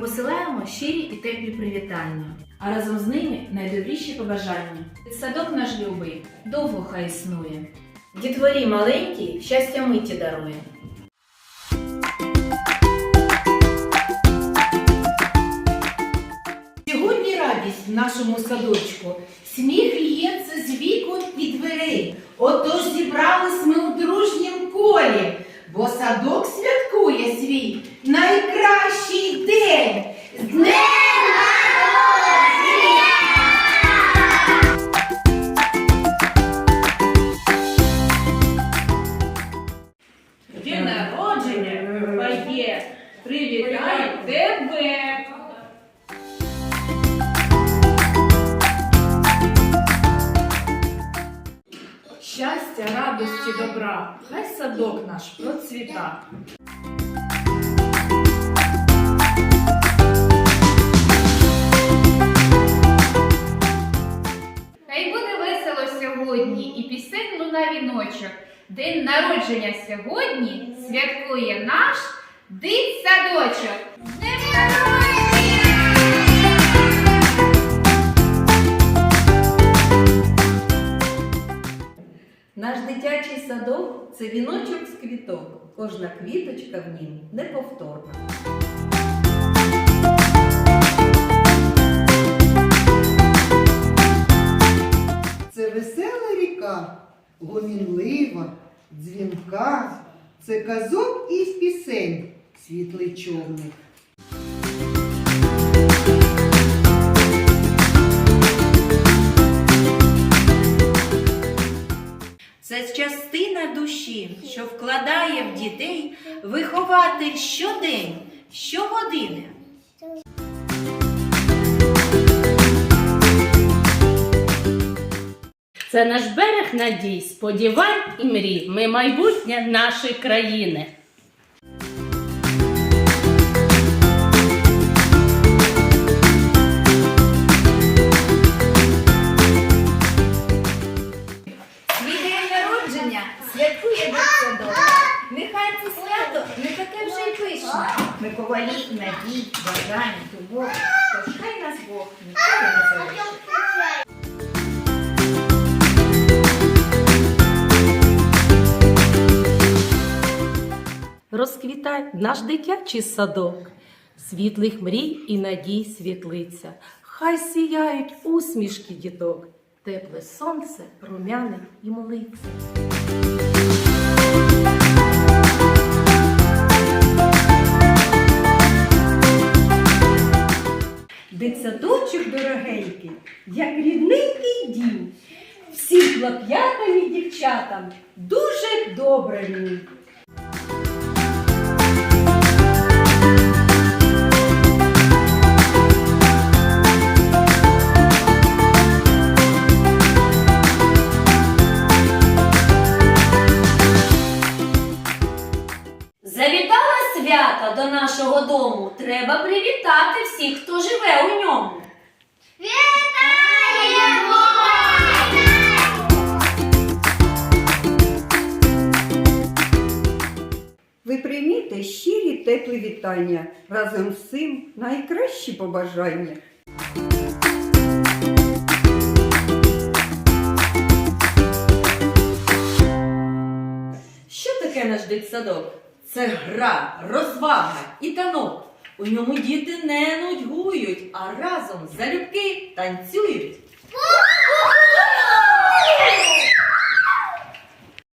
Посилаємо щирі і теплі привітання, а разом з ними найдобріші побажання. Садок наш любий, довго хай існує. Дітворі маленькі, щастя миті дарує. Сьогодні радість в нашому садочку. Сміх лється з вікон і дверей. Отож зібрались ми у дружнім колі, бо садок святкує свій найкращий день. З днем День народження моє. Привітаю тебе. Щастя, радості, добра, хай садок наш процвіта. Пісень віночок. День народження сьогодні святкує наш дитсадочок. Наш дитячий садок це віночок з квіток. Кожна квіточка в нім неповторна. Гомінлива, дзвінка, це казок і пісень, світлий човник. Це частина душі, що вкладає в дітей вихователь щодень, щогодини. Це наш берег надій, сподівань і мрій. Ми майбутнє нашої країни. Свій народження святкує дитсадок. Нехай це свято не таке вже й пишне. Ми ковалі надій, бажань, любов. Тож хай нас Бог ніколи не залишить. Розквітай наш дитячий садок, світлих мрій і надій світлиця. Хай сіяють усмішки діток, тепле сонце румяне і молиться. Дитсадочок дорогенький, як рідненький дім. Всім хлоп'ятам і дівчатам дуже добре в свята до нашого дому. Треба привітати всіх, хто живе у ньому. Ви прийміть щирі теплі вітання, разом з цим найкращі побажання. Що таке наш дитсадок? Це гра, розвага і танок. У ньому діти не нудьгують, а разом залюбки танцюють.